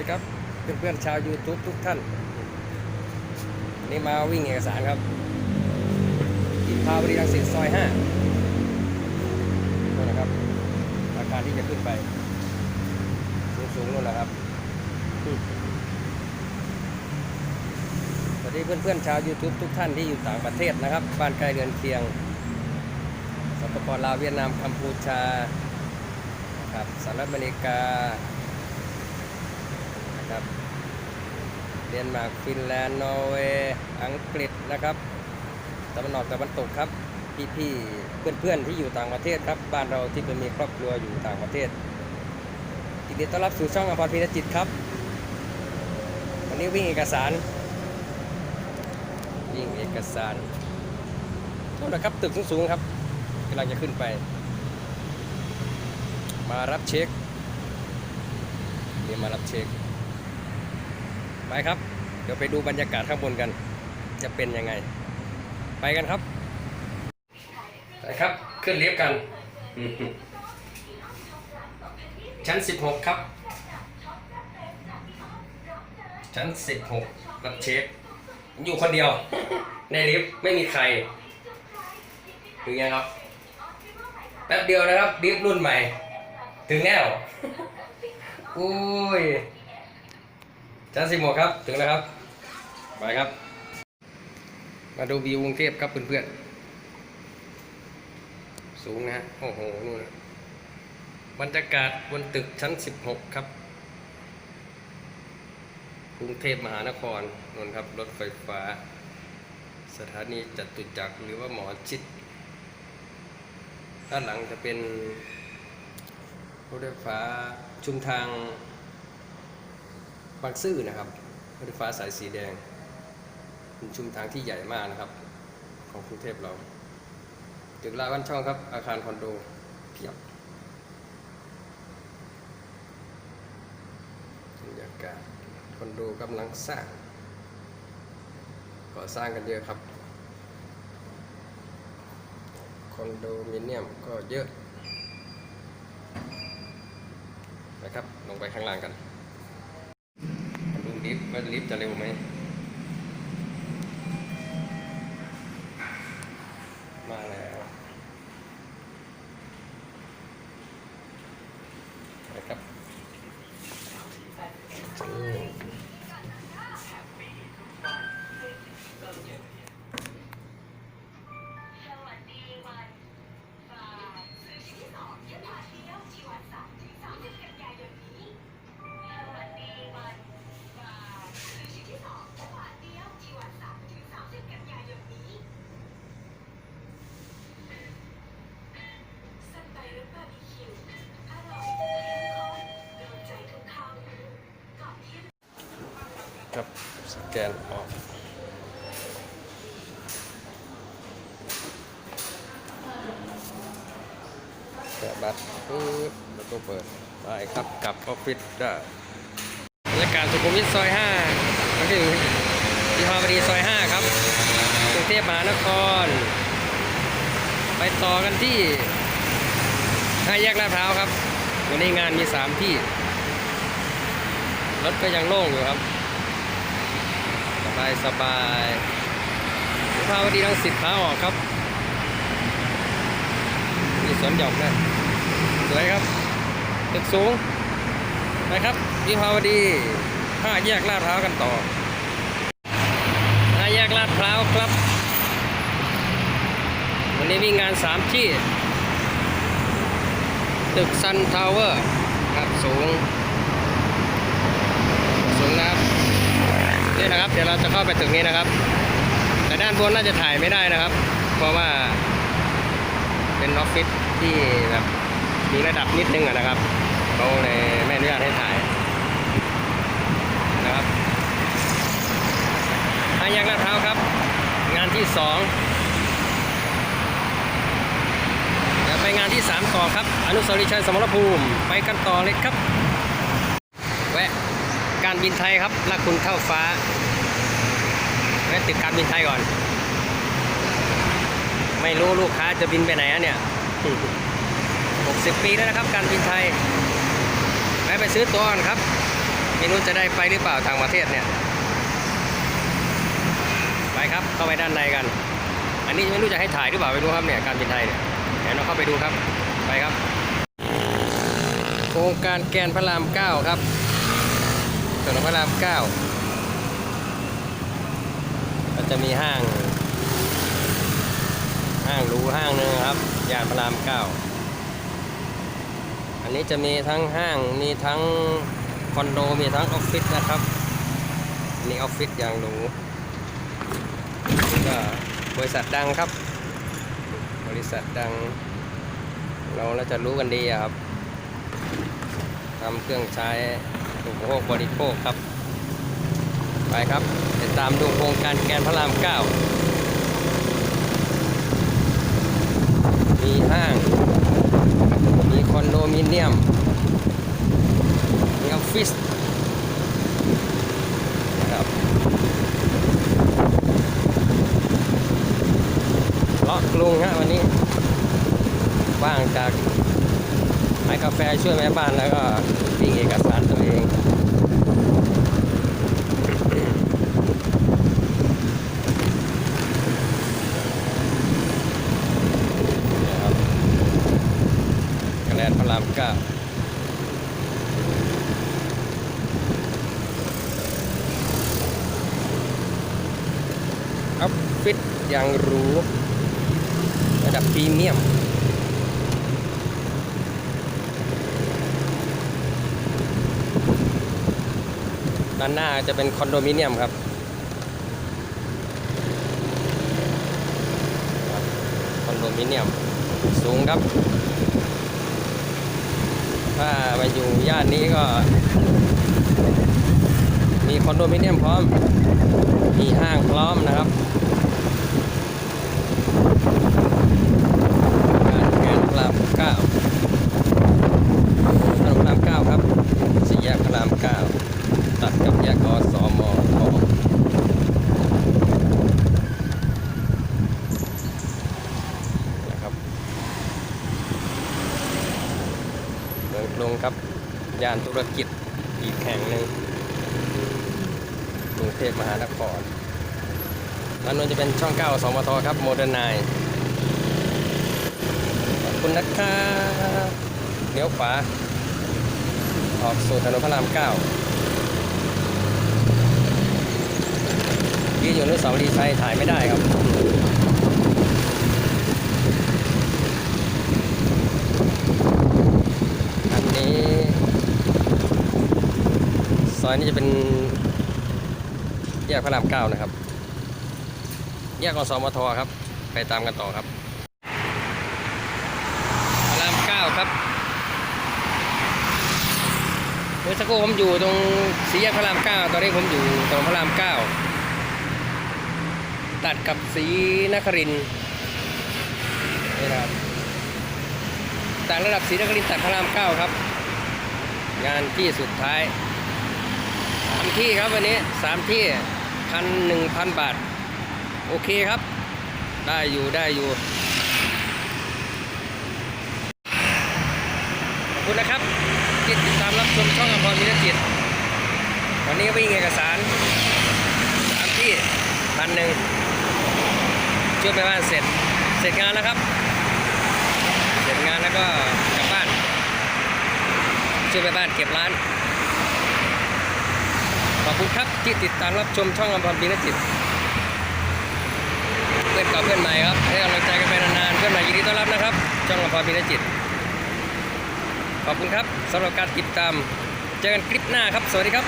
ดีครับเพื่อนๆชาว YouTube ทุกท่านวันนี้มาวิ่งเอกสารครับที่พาวดีรังสิตซอย5นู่นนะครับ อาคารที่จะขึ้นไป สูงๆนู่นนะครับสวัสดีเพื่อนๆชาว YouTube ทุกท่านที่อยู่ต่างประเทศนะครับ บ้านใกล้เรือนเคียงสปปลาวเวียดนามกัมพูชาครับสหรัฐอเมริกา นะครับ เดนมาร์กฟินแลนด์นอร์เวย์อังกฤษนะครับตะวันออกตะวันตกครับพี่ๆเพื่อนๆที่อยู่ต่างประเทศครับ บ้านเราที่เป็นมีครอบครัวอยู่ต่างประเทศยินดีต้อนรับสู่ช่องอภรพินจิตครับ วันนี้วิ่งเอกสาร วิ่งเอกสารโทษนะครับตึกสูงๆครับกำลังจะขึ้นไป มารับเช็คเดี๋ยวมารับเช็ค ไปครับ เดี๋ยวไปดูบรรยากาศข้างบนกัน จะเป็นยังไง ไปกันครับไปครับขึ้นลิฟต์กัน ชั้น 16 ครับ ชั้น 16รับเช็คอยู่คนเดียว ในลิฟต์ไม่มีใครถึงยังครับแป๊บเดียวนะครับลิฟต์รุ่นใหม่ ถึงแล้วอุ้ย ชั้นสิบหกครับถึงแล้วครับไปครับ มาดูวิวกรุงเทพครับเพื่อนๆสูงนะฮะโอ้โหนู่นบรรยากาศบนตึกชั้นสิบหกครับกรุงเทพมหานครนนครับรถไฟฟ้า สถานีจตุจักรหรือว่าหมอชิดด้านหลังจะเป็นรถไฟฟ้าชุมทาง บางซื่อนะครับรถไฟฟ้าสายสีแดงเป็นชุมทางที่ใหญ่มากนะครับ ของกรุงเทพเราตึกราวบ้านช่องครับ อาคารคอนโดเพียบบรรยากาศคอนโดกำลังสร้างก่อสร้างกันเยอะครับคอนโดมิเนียมก็เยอะนะครับ ลงไปข้างล่างกัน ลิฟต์ว่าลิฟต์จะเร็วไหมมาแล้ว ครับ สแกนออกแกะบัตรปึ๊บแล้วก็เปิดได้ครับกลับออฟฟิศได้บรรยากาศสุขุมวิทซอย5มาถึงวิภาวดีซอย 5 ครับกรุงเทพมหานคร ไปต่อกันที่ห้าแยกลาดพร้าวครับ วันนี้งานมี 3 ที่ รถก็ยังโล่งอยู่ครับ บายสบายวิภาวดีรังสิตขาออกครับมีสวนหย่อมด้วยสวยครับตึกสูงไปครับวิภาวดีห้าแยกลาดพร้าวกันต่อห้าแยกลาดพร้าวครับ วันนี้มีงานสามที่ ตึกซันทาวเวอร์ครับสูง สูงนะครับ นี่นะครับ เดี๋ยวเราจะเข้าไปตึกนี้นะครับ แต่ด้านบนน่าจะถ่ายไม่ได้นะครับ เพราะว่าเป็นออฟฟิศที่แบบมีระดับนิดนึงอะนะครับเขาเลยไม่อนุญาตให้ถ่ายนะครับทางแยกลาดพร้าวครับ งานที่สองเดี๋ยวไปงานที่สามต่อครับ อนุสาวรีย์ชัยสมรภูมิ ไปกันต่อเลยครับ แวะ การบินไทยครับลักคุณเท่าฟ้าแวะตึกการบินไทยก่อน ไม่รู้ลูกค้าจะบินไปไหนเนี่ย60 ปีแล้วนะครับ การบินไทยแวะไปซื้อตัวก่อนครับไม่รู้จะได้ไปหรือเปล่าทางประเทศเนี่ย ไปครับเข้าไปด้านในกัน อันนี้ไม่รู้จะให้ถ่ายหรือเปล่าไม่รู้ครับเนี่ยการบินไทยเนี่ยเดี๋ยวเราเข้าไปดูครับไปครับ โครงการแกนพระรามเก้าครับ นนพระรามเก้าก็จะมีห้าง ห้างรูห้างหนึ่งครับย่านพระรามเก้าอันนี้จะมีทั้งห้างมีทั้งคอนโดมีทั้งออฟฟิศนะครับน,นี่ออฟฟิศอย่างหรูก็บริษัทดังครับ บริษัทดัง เราเราจะรู้กันดีครับทำเครื่องใช้ อุปโภคบริโภคครับ ไปครับติดตามดูโครงการแกนพระรามเก้ามีห้าง มีคอนโดมิเนียม มีออฟฟิศครับเลาะกรุงฮะวันนี้ว่างจากายกาแฟช่วยแม่บ้านแล้วก็วิ่งเอกสารตัวเองนะครับคะแนนพระรามเก้าออฟฟิศอย่างรู้ ระดับพรีเมียม ด้านหน้าจะเป็นคอนโดมิเนียมครับ คอนโดมิเนียมสูงครับ ถ้ามาอยู่ย่านนี้ก็ มีคอนโดมิเนียมพร้อม มีห้างพร้อมนะครับการแกนพระรามเก้าถนนพระรามเก้าครับสี่แยกพระรามเก้า ตัดกับแยกอสมของนะครับเมืองกรุงครับ ย่านธุรกิจอีกแห่งหนึ่งกรุงเทพมหานครด้านนู้นจะเป็นช่อง9สมทครับโมเดิร์นไนขอบคุณนะครับเลี้ยวขวาออกสู่ถนนพระราม9ยืนอยู่อนุสาวรีย์ชัยถ่ายไม่ได้ครับ อันนี้ ซ อยนี้จะเป็นแยกพระรามเก้านะครับ แยกอสมทครับ ไปตามกันต่อครับพระรามเก้าครับเมื่อสักครู่ผมอยู่ตรงสี่แยกพระรามเก้าตอนนี้ผมอยู่ตรงพระรามเก้าตัดกับสีนครินนี่นะครับต่างระดับสีนครินตัดพระรามเก้าครับ งานที่สุดท้าย สามที่ครับวันนี้สามที่พันหนึ่งพันบาท โอเคครับ ได้อยู่ได้อยู่ขอบคุณนะครับที่ติดตามรับชมช่องอภรมินจิต วันนี้วิ่งเอกสารสามที่พันหนึ่งช่วยไปบ้านเสร็จเสร็จงานแล้วครับ เสร็จงานแล้วก็กลับบ้านช่วยไปบ้านเก็บร้าน อบคุณครับที่ติดตามรับชมช่องอภรพินจิตเพื่อนเก่าเพื่อนใหม่ครับให้กำลังใจกันไปนานๆเพื่อนใหม่ยินดีต้อนรับนะครับ ช่องอภรพินจิตขอบคุณครับสำหรับการติดตาม เจอกันคลิปหน้าครับ สวัสดีครับ